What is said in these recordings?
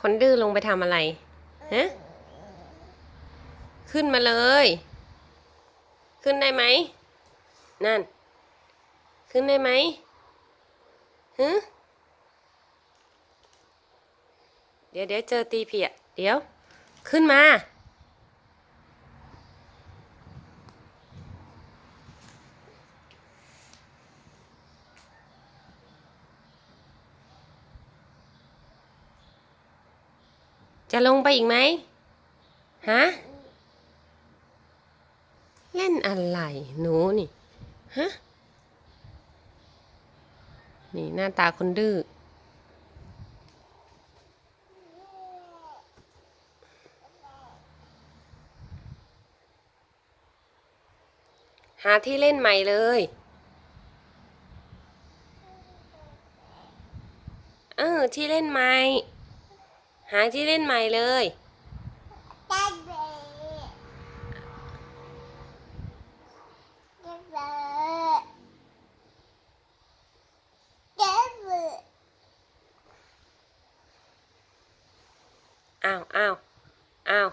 คนดื้อลงไปทำอะไรฮะขึ้นมาเลย ขึ้นได้ไหม นั่น ขึ้นได้ไหมฮึเดี๋ยวเดี๋ยวเจอตีเพียเดี๋ยว ขึ้นมา จะลงไปอีกไหมฮะเล่นอะไร หนูนี่ฮะนี่หน้าตาคนดื้อหาที่เล่นใหม่เลย เออ ที่เล่นใหม่ หาที่เล่นใหม่เลย อ้าวอ้าวอ้าว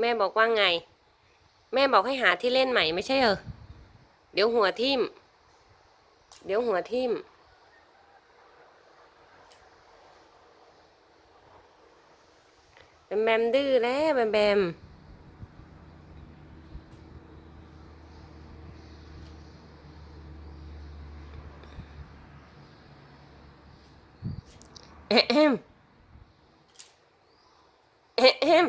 แม่บอกว่าไง แม่บอกให้หาที่เล่นใหม่ไม่ใช่เหรอ เดี๋ยวหัวทิ่ม เดี๋ยวหัวทิ่ม แบ มแบมดื้อแล้วแบมแบมเอ๊ะเอมแอะ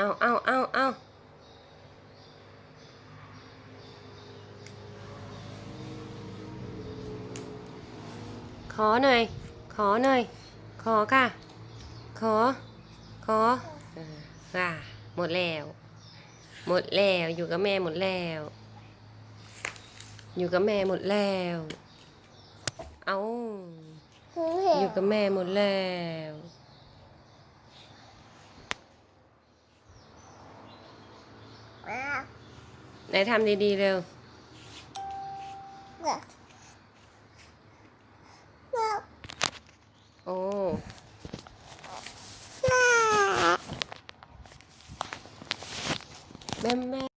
เอาเอาเอาเอาขอหน่อย ขอหน่อย ขอค่ะ ขอขอเออค่ะ หมดแล้ว หมดแล้ว อยู่กับแม่หมดแล้ว อยู่กับแม่หมดแล้ว เอาอยู่กับแม่หมดแล้ว ไหนทำดีๆเร็ว